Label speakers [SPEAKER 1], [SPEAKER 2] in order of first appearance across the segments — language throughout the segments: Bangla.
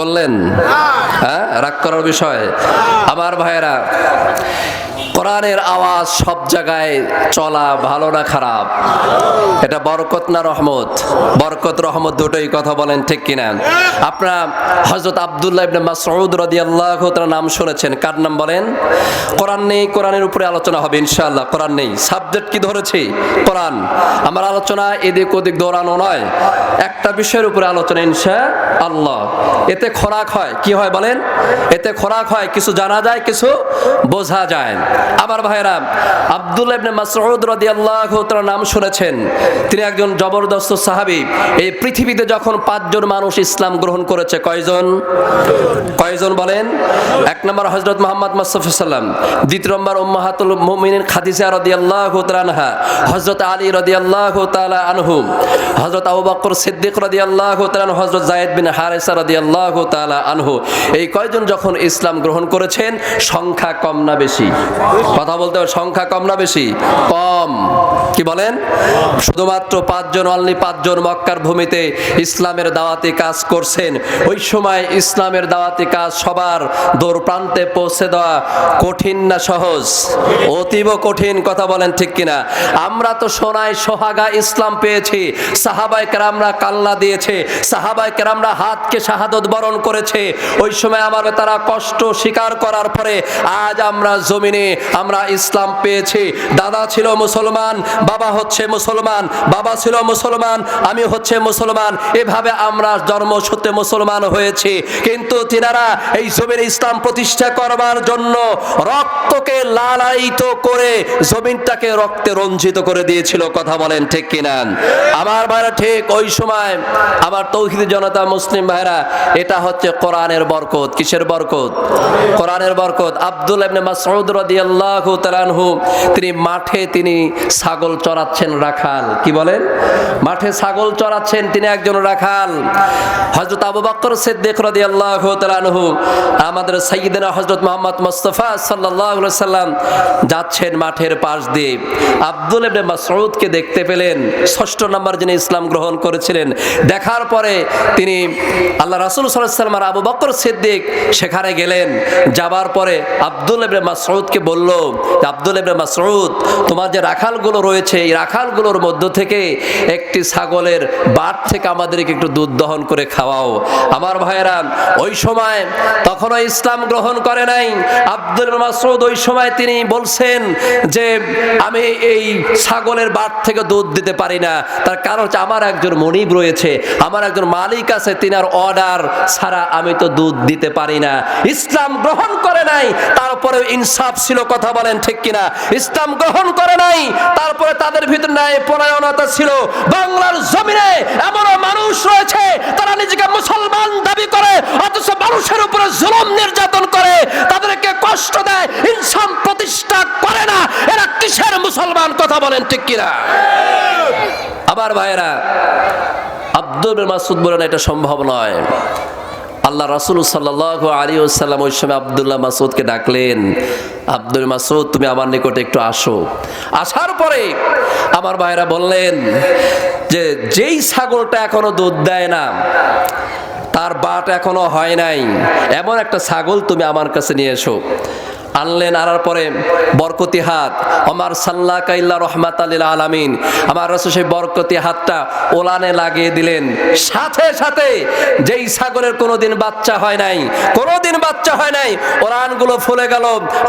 [SPEAKER 1] করলেন? হ্যাঁ? রাগ করার বিষয়। আমার ভাইয়েরা কোরআনের আওয়াজ সব জায়গায় চলা ভালো না খারাপ? এটা বরকত না রহমত? বরকত, রহমত দুটোই কথা বলেন ঠিক কিনা? আপনারা হজরত আবদুল্লাহ ইবনে মাসউদ রাদিয়াল্লাহু তাআলা নাম শুনেছেন। কার নাম বলেন? কোরআন নেই, কোরআনের উপরে আলোচনা হবে ইনশাআল্লাহ। কোরআন নেই। সাবজেক্ট কি ধরেছি? কোরআন। আমার আলোচনা এদিক ওদিক দৌড়ানো নয়। একটা বিষয়ের উপরে আলোচনা ইনশা আল্লাহ এতে খোরাক হয়। কি হয় বলেন? এতে খোরাক হয়। কিছু জানা যায়, কিছু বোঝা যায়। আমার ভাইরা আব্দুল্লাহ ইবনে মাসউদ রাদিয়াল্লাহু তাআলা নাম শুনেছেন। তিনি একজন জবরদস্ত সাহাবী। এই পৃথিবীতে যখন পাঁচজন মানুষ ইসলাম গ্রহণ করেছে, কয়জন? কয়জন বলেন? এক নম্বর হজরত মোহাম্মদ মুস্তাফা সাল্লাম দ্বিতীয় নম্বর উম্মাহাতুল মুমিনিন খাদিজা রাদিয়াল্লাহু তাআলা আনহা। হযরত আলী রাদিয়াল্লাহু তাআলা আনহু। হযরত আবু বকর সিদ্দিক রাদিয়াল্লাহু তাআলা হযরত যায়েদ বিন হারিসা রাদিয়াল্লাহু তাআলা আনহু। এই কয়জন যখন ইসলাম গ্রহণ করেছেন, সংখ্যা কম না বেশি? কথা বলতে সংখ্যা কম না বেশি? কম। কি বলেন? শুধুমাত্র পাঁচজন অনলি পাঁচজন মক্কার ভূমিতে ইসলামের দাওয়াতি কাজ করছেন। ওই সময় ইসলামের দাওয়াতি কাজ সবার দূর প্রান্তে পৌঁছে দেওয়া কঠিন না সহজ? অতীব কঠিন, কথা বলেন ঠিক কিনা? আমরা তো সোনায় সোহাগা ইসলাম পেয়েছি। সাহাবাই কেরামরা কাল্লা দিয়েছে। সাহাবাই কেরামরা হাতকে শাহাদত বরণ করেছে। ওই সময় আমার তারা কষ্ট স্বীকার করার পরে আজ আমরা জমিনে আমরা ইসলাম পেয়েছি। দাদা ছিল মুসলমান, বাবা হচ্ছে মুসলমান, বাবা ছিল মুসলমান, আমি হচ্ছে মুসলমান। এভাবে আমরা জন্মসূত্রে মুসলমান হয়েছি। কিন্তু তিনারা এই জমিনে ইসলাম প্রতিষ্ঠা করবার জন্য রক্তকে লালায়িত করে জমিনটাকে রক্তে রঞ্জিত করে দিয়েছিল। কথা বলেন ঠিক কিনা? আমার ভাইরা ঠিক ওই সময় আমার তৌহিদ জনতা মুসলিম ভাইরা, এটা হচ্ছে কোরআনের বরকত। কিসের বরকত? কোরআনের বরকত। আব্দুল ইবনে মাসউদ রাদিয়াল্লাহু তিনি মাঠে তিনি ছাগল চড়াচ্ছেন রাখাল। কি বলেন? মাঠে ছাগল চড়াচ্ছেন তিনি একজন রাখাল। হযরত আবু বকর সিদ্দিক রাদিয়াল্লাহু তাআলা আনহু, আমাদের সাইয়্যিদনা হযরত মুহাম্মদ মুস্তাফা আলাইহি সাল্লাম যাচ্ছেন মাঠের পাশ দিয়ে। আব্দুল ইবনে মাসউদকে দেখতে পেলেন। ষষ্ঠ নম্বর যিনি ইসলাম গ্রহণ করেছিলেন, দেখার পরে তিনি আল্লাহ রাসুল আলাইহি সাল্লাম আর আবু বকর সিদ্দিক সেখানে গেলেন। যাবার পরে আব্দুল ইবনে মাসউদকে বলল আব্দুল ইবনে মাসউদ তোমার যে রাখালগুলো রয়েছে, এই রাখালগুলোর মধ্য থেকে একটি ছাগলের বাট থেকে আমাদেরকে একটু দুধ দহন করে খাওয়াও। আমার ভাইয়েরা, ওই সময় তখনও ইসলাম গ্রহণ করে নাই। আব্দুল মাসউদ ওই সময় তিনি বলছেন যে, আমি এই ছাগলের বাট থেকে দুধ দিতে পারি না। তার কারণ হচ্ছে আমার একজন মনিব রয়েছে, আমার একজন মালিক আছে তিনার অর্ডার ছাড়া আমি তো দুধ দিতে পারি না। ইসলাম গ্রহণ করে নাই তারপরে ইনসাফ ছিল কথা বলেন, ঠিক কিনা? ইসলাম গ্রহণ করে নাই, তারপরে তাদের ভিতরে ন্যায় পরায়ণতা ছিল। বাংলার জমিনে এমনও মানুষ রয়েছে, তারা নিজেকে মুসলমান দাবি করে, অথচ মানুষের উপরে জুলুম নির্যাতন করে, তাদেরকে কষ্ট দেয়, ইনসান প্রতিষ্ঠা করে না। এরা কিসের মুসলমান কথা বলেন, ঠিক কিনা? আবার ভাইয়েরা, আব্দুল মাসুদ বলেন, এটা সম্ভব নয়। আল্লাহ রাসুল সাল্লাহ আলী সাল্লাম ওই সময় আবদুল্লাহ মাসুদকে ডাকলেন, আব্দুল মাসুদ তুমি আমার নিকটে একটু আসো। আসার পরে আমার ভাইরা বললেন যে, যেই ছাগলটা এখনও দুধ দেয় না, তার বাট এখনও হয় নাই, এমন একটা ছাগল তুমি আমার কাছে নিয়ে এসো। আনলেন আনার পরে বরকতি হাত। আমার সাল্লা কাইল্লা রহমাত আলীল আলামিন। আমার রসুল সেই বরকতি হাতটা ওলানে লাগিয়ে দিলেন। সাথে সাথে যেই সাগরের কোনোদিন বাচ্চা হয় নাই কোনো দিন বাচ্চা হয় নাই ওলানগুলো ফুলে গেল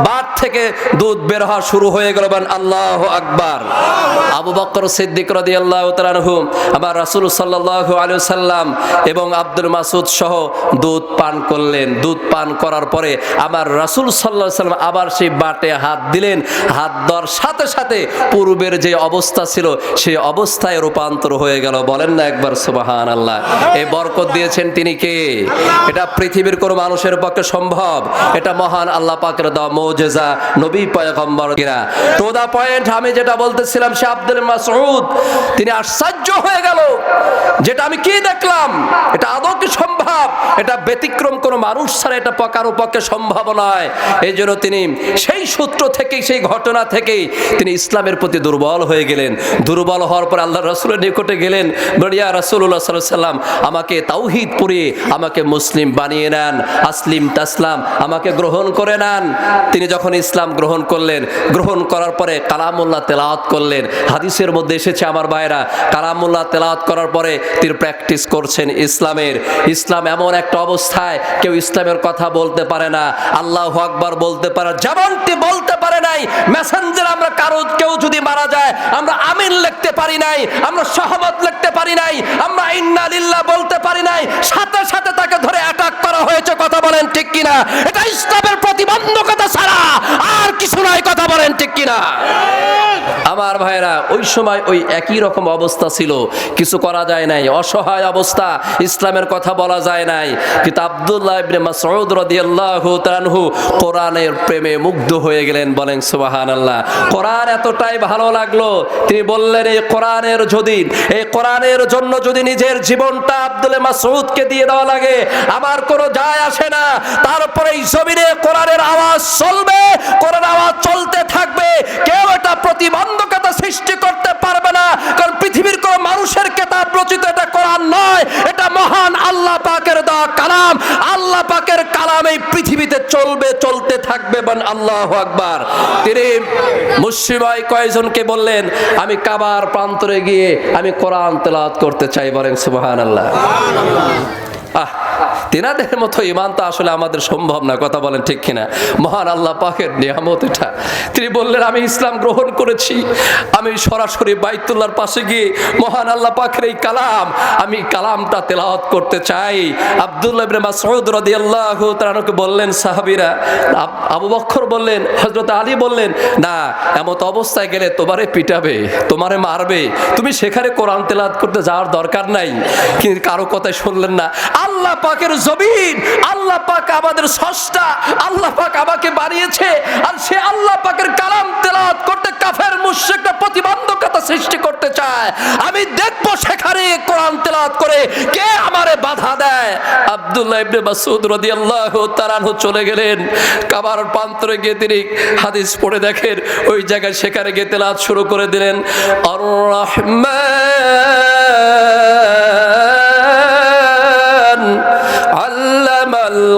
[SPEAKER 1] বাদ থেকে দুধ বের হওয়া শুরু হয়ে গেল আল্লাহ আকবার। আবু বকর সিদ্দিক রদি আল্লাহ তালানহু আমার রাসুল সাল্লাহ আলু সাল্লাম এবং আব্দুল মাসুদ সহ দুধ পান করলেন। দুধ পান করার পরে আমার রাসুল সাল্লাহ সাল্লাম আবার সেই বাটে হাত দিলেন। হাত দেওয়ার সাথে সাথে পূর্বের যে অবস্থা ছিল, সেই অবস্থায় রূপান্তর হয়ে গেল। বলেন না একবার সুবাহান আল্লাহ এই বরকত দিয়েছেন তিনি কে? এটা পৃথিবীর কোনো মানুষের পক্ষে সম্ভব। এটা মহান আল্লাহ পাকের দেওয়া মৌজেজা, নবী পয়গম্বর কিনা টু দা পয়েন্ট আমি যেটা বলতেছিলাম, সে আব্দুল তিনি আশ্চর্য হয়ে গেল। যেটা আমি কি দেখলাম? এটা আদৌ কি সম্ভব? এটা ব্যতিক্রম মানুষ ছাড়া এটা সম্ভব নয়। এই জন্য তিনি সেই সূত্র সেই ঘটনা তিনি ইসলামের প্রতি দুর্বল হয়ে গেলেন। দুর্বল হওয়ার পর আল্লাহ রসুলের নিকটে গেলেন। বলিয়া রসুল্লাহ সাল্লাম আমাকে তাওহিদ পড়িয়ে আমাকে মুসলিম বানিয়ে নেন। আসলিম তাসলাম, আমাকে গ্রহণ করে নেন। তিনি যখন ইসলাম গ্রহণ করলেন, গ্রহণ করার পরে কালামুল্লাহ তেলাওয়াত করলেন। হাদিসের মধ্যে এসেছে আমার ভাইরা কালামুল্লাহ তেলাওয়াত করার পরে তিনি প্র্যাকটিস করছেন ইসলামের। ইসলাম এমন একটা অবস্থায় কেউ ইসলামের কথা বলতে পারে না, আল্লাহ আকবার বলতে পারে যেমনটি বলতে পারে নাই। মেসেঞ্জার আমরা কারও কেউ যদি মারা যায়, আমরা আমিন লিখতে পারি নাই, আমরা সহমত লিখতে পারি নাই, আমরা ইন্না লিল্লাহ বলতে পারি নাই, সাথে সাথে তাকে ধরে অ্যাটাক করা হয়েছে, কথা বলেন ঠিক কিনা? এটা ইসলামের প্রতিবন্ধকতা ছাড়া আর কিছু নয় কথা বলেন ঠিক কিনা? আমার ভাইরা ওই সময় ওই একই রকম অবস্থা ছিল, কিছু করা যায় নাই, অসহায় অবস্থা, ইসলামের কথা বলা যায় নাই। কিন্তু আব্দুল্লাহ ইবনে মাসউদ রাদিয়াল্লাহু তাআলাহু কোরআনের প্রেমে মুগ্ধ হয়ে গেলেন বলেন সুবাহান আল্লাহ কোরআন এতটাই ভালো লাগল, তিনি বললেন, এই কোরআনের যদি, এই কোরআনের জন্য যদি নিজের জীবনটা আব্দুল মাসউদকে দিয়ে দেওয়া লাগে, আমার কোনো যায় আসে না। তারপরে এই জমিনে কোরআনের আওয়াজ চলবে কোরআন আওয়াজ চলতে থাকবে। কেউ এটা প্রতিবন্ধকতা সৃষ্টি করতে পারবে না, কারণ পৃথিবীর কোন মানুষের কেতাব রচিত এটা কোরআন নয়। এটা মহান আল্লাহ পাকের দেওয়া কালাম। আল্লাহ পাকের কালাম এই পৃথিবীতে চলবে, চলতে থাকবে বান আল্লাহ আকবার। তিনি মুসিবাই কয়েকজনকে বললেন, আমি কাবার প্রান্তরে গিয়ে আমি কোরআন তেলাওয়াত করতে চাই। বলেন, সুবহানাল্লাহ। আহ তেনাদের মতো ইমান আসলে আমাদের সম্ভব না, কথা বলেন ঠিক কিনা? মহান আল্লাহ পাকের নিয়ামত এটা। তিনি বললেন, আমি ইসলাম গ্রহণ করেছি। আমি সরাসরি বাইতুল্লাহর পাশে গিয়ে মহান আল্লাহ পাকের এই কালাম, আমি কালামটা তেলাওয়াত করতে চাই। আব্দুল্লাহ ইবনে মাসউদ রাদিয়াল্লাহু তাআলাকে বললেন, সাহাবীরা, আবু বকর বললেন, হযরত আলী বললেন, না, এমত অবস্থায় গেলে তোমারে পিটাবে, তোমারে মারবে। তুমি সেখানে কোরআন তেলাওয়াত করতে যাওয়ার দরকার নাই। কিন্তু কারও কথাই শুনলেন না। আল্লাহ পাকের জমিন। আল্লাহ পাক আমাদের সষ্টা, আল্লাহ পাক আমাকে বানিয়েছে, আর সে আল্লাহ পাকের কালাম তেলাওয়াত করতে কাফের, মুশরিকরা প্রতিবন্ধকতা সৃষ্টি করতে চায়। আমি দেখব সেখানে কোরআন তেলাওয়াত করে কে আমারে বাধা দেয়। আব্দুল্লাহ ইবনে মাসউদ রাদিয়াল্লাহু তাআলা চলে গেলেন। কাবার প্রান্তরে গিয়ে তিনি হাদিস পড়ে দেখেন, ওই জায়গায় সেখানে গিয়ে তেলাওয়াত শুরু করে দিলেন। আর রহমান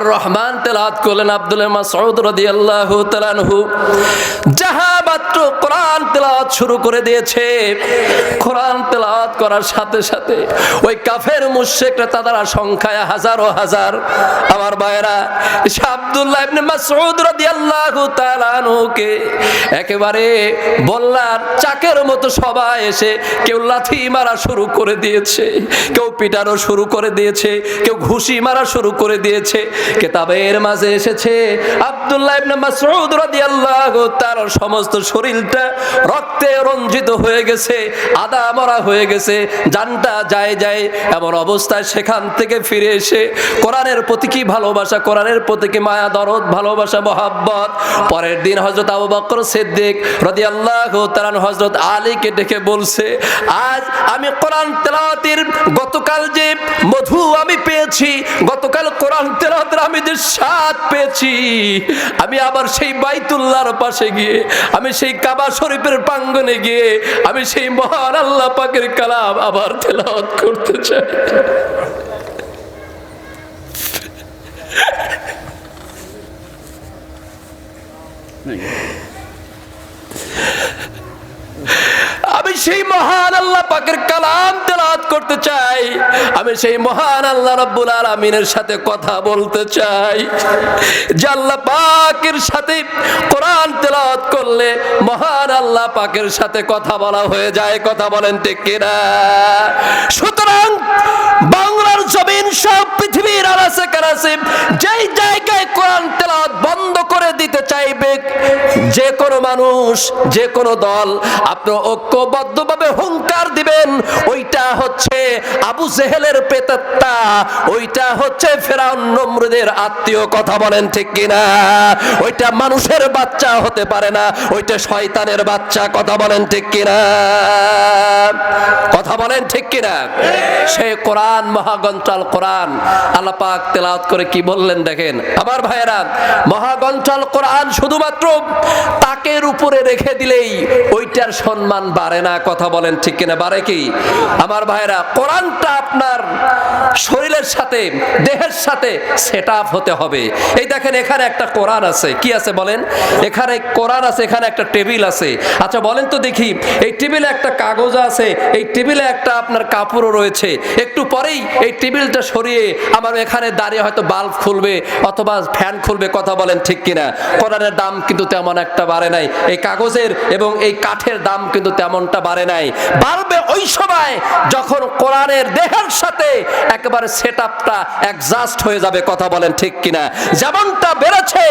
[SPEAKER 1] সুরার রহমান তেলাত করলেন আব্দুল মাসউদ রাদিয়াল্লাহু তাআলাহু যাহা মাত্র কোরআন তেলাওয়াত শুরু করে দিয়েছে। কোরআন তেলাওয়াত করার সাথে সাথে ওই কাফের মুশরিকরা তাদের সংখ্যায় হাজারো হাজার। আমার ভাইরা আব্দুল্লাহ ইবনে মাসউদ রাদিয়াল্লাহু তাআলা আনহুকে একেবারে বললার চাকের মতো সবাই এসে কেউ লাথি মারা শুরু করে দিয়েছে, কেউ পিটারও শুরু করে দিয়েছে, কেউ ঘুষি মারা শুরু করে দিয়েছে। কেতাবের মাঝে এসেছে আব্দুল্লাহ ইবনে মাসউদ রাদিয়াল্লাহু তার সমস্ত শরীরটা রক্তে রঞ্জিত হয়ে গেছে, আদা মরা হয়ে গেছে, জানটা যায় যায় এমন অবস্থায় সেখান থেকে ফিরে এসে কোরআনের প্রতি কি ভালোবাসা, কোরআনের প্রতি কি মায়া, দরদ, ভালোবাসা, মহাব্বত? পরের দিন হযরত আবু বকর সিদ্দিক রাদিয়াল্লাহু তাআলা হযরত আলীকে ডেকে বলছে, আজ আমি কোরআন তেলাওয়াতের, গতকাল যে মধু আমি পেয়েছি, গতকাল কোরআন তেলাওয়াতের আমি যে স্বাদ পেয়েছি, আমি আবার সেই বাইতুল্লাহর পাশে গিয়ে, আমি সেই কাবা শরীফের প্রাঙ্গনে গিয়ে আমি সেই মহান আল্লাহ পাকের কালাম আবার তেলাওয়াত করতে চাই। আমি সেই মহান আল্লাহ পাকের কালাম তেলাওয়াত করতে চাই। আমি সেই মহান আল্লাহ রাব্বুল আলামিনের সাথে কথা বলতে চাই। যে আল্লাহ পাকের সাথে কোরআন তেলাওয়াত করলে মহান আল্লাহ পাকের সাথে কথা বলা হয়ে যায়। কথা বলেন ঠিক কিনা? সুতরাং বাংলার জমিন সব পৃথিবীর আনাসে কানাসে যেই জায়গায় কোরআন তেলাত বন্ধ করে দিতে চাইবে যে কোনো মানুষ, যে কোনো দল, আপনি ঐক্যবদ্ধভাবে হুঙ্কার দিবেন, ওইটা হচ্ছে আবু জেহেলের পেতাত্তা ওইটা হচ্ছে ফেরাউন নমরুদের আত্মীয়, কথা বলেন ঠিক কিনা? ওইটা মানুষের বাচ্চা হতে পারে না, ওইটা শয়তানের বাচ্চা, কথা বলেন ঠিক কিনা? কথা বলেন ঠিক কিনা? সে কোরআন, মহাগঞ্চল কোরআন আল্লাহ পাক তেলাওয়াত করে কি বললেন দেখেন? আমার ভাইয়েরা, মহাগঞ্চল কোরআন শুধুমাত্র তাকের উপরে রেখে দিলেই ওইটার সম্মান বাড়ে না, কথা বলেন ঠিক কিনা, বাড়ে কি? আমার ভাইয়েরা, কোরআনটা আপনার শরীরের সাথে, দেহের সাথে সেট হতে হবে। এই দেখেন, এখানে একটা কোরআন আছে। কি আছে বলেন? এখানে কোরআন আছে, এখানে একটা টেবিল আছে। আচ্ছা বলেন তো দেখি, এই টেবিলে একটা কাগজ আছে, এই টেবিলে একটা আপনার কাপড়ও রয়েছে। একটু পরেই এই টেবিলটা সরিয়ে আমার এখানে দাঁড়িয়ে হয়তো বাল্ব খুলবে অথবা ফ্যান খুলবে, কথা বলেন ঠিক কিনা। কোরআনের দাম কিন্তু তেমন একটা বাড়ে নাই। এই কাগজের এবং এই কাঠের দাম কিন্তু তেমনটা বাড়ে নাই। বাড়বে ওই সময় যখন কোরআনের দেহের সাথে একেবারে সেট আপটা অ্যাডজাস্ট হয়ে যাবে, কথা বলেন ঠিক কিনা। যেমনটা বেড়েছে,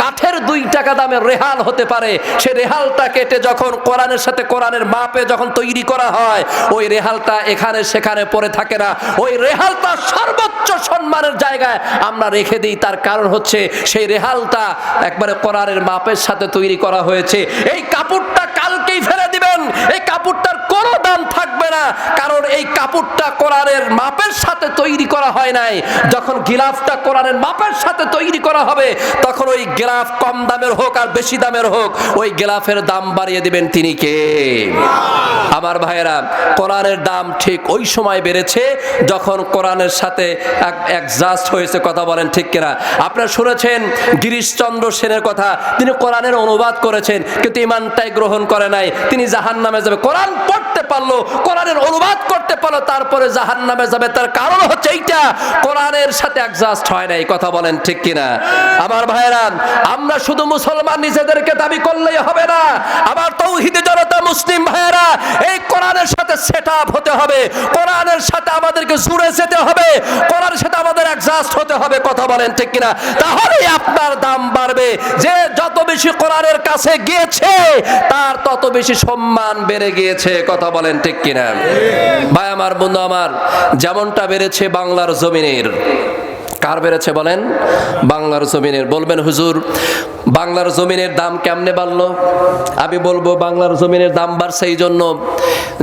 [SPEAKER 1] কাঠের দুই টাকা দামের রেহাল হতে পারে। সে রেহালটা কেটে যখন কোরআনের সাথে কোরআনের মাপে যখন তৈরি করা হয়, ওই রেহালটা এখানে সেখানে পড়ে থাকে না। ওই রেহালটা সর্বোচ্চ সম্মানের জায়গায় আমরা রেখে দিই। তার কারণ হচ্ছে সেই রেহালটা একবারে কোরআনের মাপের সাথে তৈরি করা হয়েছে। এই কাপড়টা কালকেই ফেলে দিবেন এই কাপড়টার কোনো দাম থাকবে না কারণ এই কাপড়টা কোরআনের মাপের সাথে তৈরি করা হয় নাই। যখন গিলাফটা কোরআনের মাপের সাথে তৈরি করা হবে, তখন ওই গিলাফ কম দামের হোক আর বেশি দামের হোক, ওই গিলাফের দাম বাড়িয়ে দিবেন তিনি কে? আমার ভাইয়েরা কোরআনের দাম ঠিক ওই সময় বেড়েছে যখন কোরআনের সাথে অ্যাডজাস্ট হয়েছে, কথা বলেন ঠিক কিনা। আপনারা শুনেছেন গিরিশচন্দ্র সেনের কথা, তিনি কোরআনের অনুবাদ করেছেন, কিন্তু ইমানটাই গ্রহণ করে নাই, তিনি জাহান নামে যাবে। কোরআন পড়তে পারল, কোরআনের অনুবাদ করতে পারল, তারপরে জাহান নামে যাবে। তার কারণ হচ্ছে এইটা, কোরআনের সাথে অ্যাডজাস্ট হয় নাই, কথা বলেন ঠিক কিনা? আমার ভাইয়েরা আমরা শুধু মুসলমান নিজেদেরকে দাবি করলেই হবে না। আবার তৌহিদি জনতা মুসলিম ভাইয়েরা, এই কোরআনের সাথে সেট আপ হতে হবে। কোরআনের সাথে আমাদেরকে জুড়ে যেতে হবে। কোরআনের সাথে আমাদের অ্যাডজাস্ট হতে হবে, কথা বলেন ঠিক কিনা? তাহলেই আপনার দাম বাড়বে। যে যত বেশি কোরআনের কাছে গিয়েছে, তার তত বেশি সম্মান বেড়ে গিয়েছে, কথা বলেন ঠিক কিনা? ভাই আমার বন্ধু আমার যেমনটা বেড়েছে বাংলার জমিনের কার বেড়েছে বলেন? বাংলার জমিনের। বলবেন, হুজুর, বাংলার জমিনের দাম কেমনে বাড়লো? আমি বলব, বাংলার জমিনের দাম বাড়ছে এই জন্য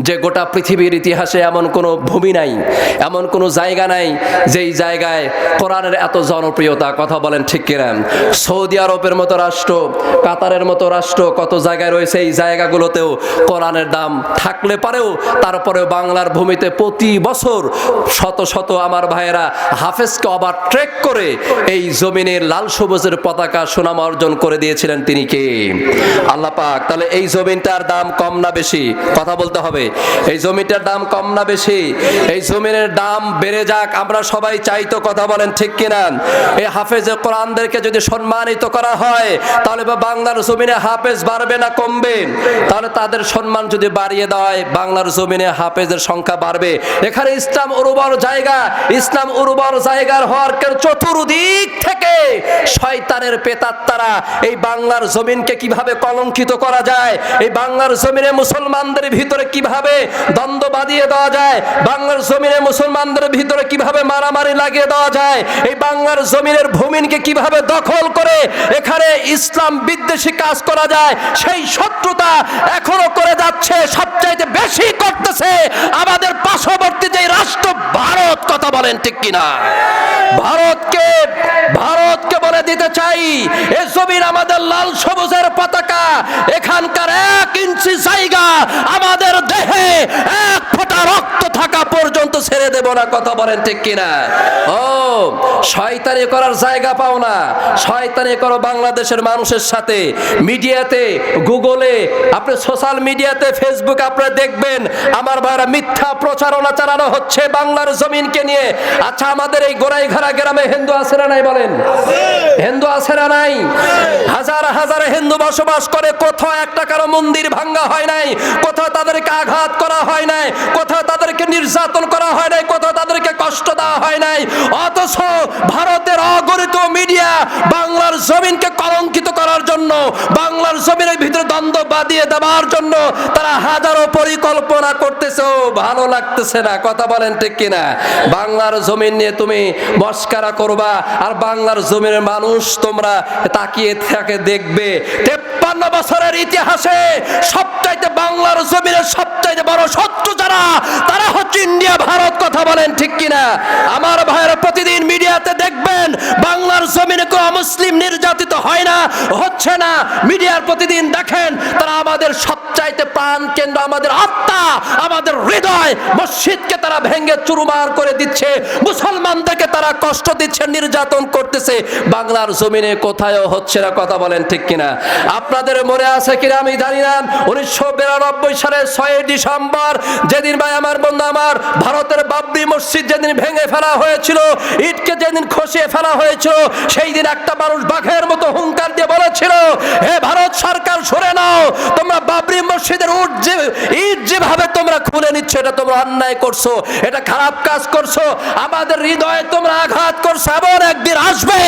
[SPEAKER 1] যে গোটা পৃথিবীর ইতিহাসে এমন কোনো ভূমি নাই, এমন কোনো জায়গা নাই যেই জায়গায় কোরআনের এত জনপ্রিয়তা। কথা বলেন ঠিক কিনা? সৌদি আরবের মতো রাষ্ট্র, কাতারের মতো রাষ্ট্র, কত জায়গায় রয়েছে এই জায়গাগুলোতেও কোরআনের দাম থাকলে পারেও, তারপরেও বাংলার ভূমিতে প্রতি বছর শত শত আমার ভাইয়েরা হাফেজকে আবার ট্রেক করে এই জমিনের লাল সবুজের পতাকা সুনাম অর্জন করে দিয়েছিলেন তিনি কে? আল্লাহ পাক। তাহলে এই জমিনটার দাম কম না বেশি? কথা বলতে হবে। এই জমিটার দাম কম না বেশি? এই জমিনের দাম বেড়ে যাক, আমরা সবাই চাই তো কথা বলেন ঠিক কিনা? এই হাফেজে কোরআনদেরকে যদি সম্মানিত করা হয়, তাহলে বাংলার জমিনে হাফেজ বাড়বে না কমবে? তাহলে তাদের সম্মান যদি বাড়িয়ে হয় বাংলার জমিনে হাফেজের সংখ্যা বাড়বে। এখানে ইসলাম উর্বর জায়গা, ইসলাম উর্বর জায়গার হওয়ার কারণে চতুর্দিক থেকে শয়তানের পেতাত্তারা এই বাংলার জমিনকে কীভাবে কলঙ্কিত করা যায়, এই বাংলার জমিনে মুসলমানদের ভিতরে কীভাবে দ্বন্দ্ব বাঁধিয়ে দেওয়া যায়, বাংলার জমিনে মুসলমানদের ভিতরে কীভাবে মারামারি লাগিয়ে দেওয়া যায়, এই বাংলার জমিনের ভূমিনকে কীভাবে দখল করে এখানে ইসলাম বিদ্বেষী কাজ করা যায়, সেই শত্রুতা এখনও করে যাচ্ছে, সবচাইতে বেশি করতেছে আমাদের পার্শ্ববর্তী যে রাষ্ট্র, ভারত, কথা বলেন ঠিক কিনা? ভারতকে ভারতকে বলে দিতে চাই। এ জমিন আমাদের লাল সবুজের পতাকা। এখানকার এক ইঞ্চি জায়গা আমাদের দেহে এক ফোঁটা রক্ত থাকা পর্যন্ত ছেড়ে দেব না, কথা বলেন ঠিক কিনা? ও, শয়তানি করার জায়গা পাও না। শয়তানি করো বাংলাদেশের মানুষের সাথে। মিডিয়াতে, গুগলে, আপনি সোশ্যাল মিডিয়াতে, ফেসবুক আপনারা দেখবেন, আমার ভাইরা মিথ্যা প্রচারণা চালানো হচ্ছে বাংলার জমিনকে নিয়ে। আচ্ছা আমাদের এই গোড়াই গ্রামে হিন্দু আছে না নাই বলেন? হিন্দু আছে না নাই? হাজার হাজার হিন্দু বসবাস করে, কোথাও একটা কারও মন্দির ভাঙ্গা হয় নাই, কোথাও তাদেরকে আঘাত করা হয় নাই, কোথাও তাদেরকে নির্যাতন করা হয় নাই, কোথাও তাদেরকে কষ্ট দেওয়া হয় নাই। অথচ ভারতের অগণিত মিডিয়া বাংলার জমিনকে কলঙ্কিত করার জন্য, বাংলার জমিনের ভিতরে দ্বন্দ্ব বাদিয়ে দেওয়ার জন্য তারা হাজারো পরিকল্পনা করতেছে। ও, ভালো লাগতেছে না, কথা বলেন ঠিক কিনা? বাংলার জমিন নিয়ে তুমি মস্কারা করবা, আর বাংলার জমিনের মানুষ তোমরা তাকিয়ে থাকে দেখবে। তেপ্পান্ন বছরের ইতিহাসে সবচাইতে বাংলার জমিনের সবচাইতে বড় শত্রু যারা, তারা হচ্ছে ইন্ডিয়া, ভারত, কথা বলেন ঠিক কিনা? আমার ভাইয়ের প্রতিদিন মিডিয়াতে দেখবেন, বাংলার জমিনে কোনো মুসলিম নির্যাতিত হয় না, হচ্ছে না। মিডিয়ার প্রতিদিন দেখেন, তারা আমাদের সবচাইতে প্রাণ কেন্দ্র, আমাদের আত্মা, আমাদের হৃদয়, মসজিদকে তারা ভেঙে চুরমার করে দিচ্ছে, মুসলমানদেরকে তারা কষ্ট দিচ্ছে, নির্যাতন করতেছে। বাংলার জমিনে কোথায়ও হচ্ছে না, কথা বলেন ঠিক কিনা? আপনাদের মনে আছে কিনা আমি জানি না। উনিশশো বিরানব্বই সালের ছয় ডিসেম্বর, যেদিন ভাই আমার বন্ধু আমার ভারতের বাবরি মসজিদ যেদিন ভেঙে ফেলা হয়েছিল ইটকে যেদিন খসিয়ে ফেলা হয়েছিল, সেই দিন একটা মানুষ বাঘের মতো হুঙ্কার দিয়ে বলেছিল, হে ভারত সরকার, সরে নাও। তোমরা বাবরি মসজিদের উট যে, ইট যেভাবে তোমরা খুলে নিচ্ছ, এটা তোমরা অন্যায় করছ, এটা খারাপ কাজ করছ, আমাদের হৃদয়ে তোমরা আঘাত করছ, এমন একদিন আসবে।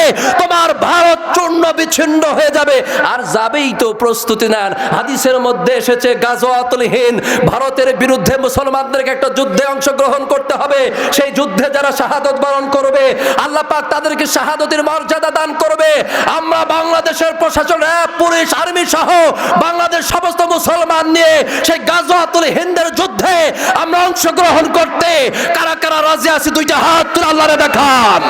[SPEAKER 1] তোমার ভারত চূর্ণ বিচ্ছিন্ন হয়ে যাবে। আর যাবেই তো প্রস্তুতি নেন। হাদিসের মধ্যে এসেছে, গাজওয়াতুল ভারতের বিরুদ্ধে মুসলমানদেরকে একটা যুদ্ধে অংশগ্রহণ করতে হবে। সেই যুদ্ধে যারা শাহাদত বরণ করবে, আল্লাহ পাক তাদেরকে শাহাদতের মর্যাদা দান করবে। আমরা বাংলাদেশের প্রশাসন র্যাব পুলিশ, আর্মি সহ বাংলাদেশ সমস্ত মুসলমান নিয়ে সেই গাজওয়াতুল হিন্দের যুদ্ধে আমরা অংশগ্রহণ করতে কারা কারা রাজি আছি, দুইটা হাত তুলে আল্লাহরে দেখান।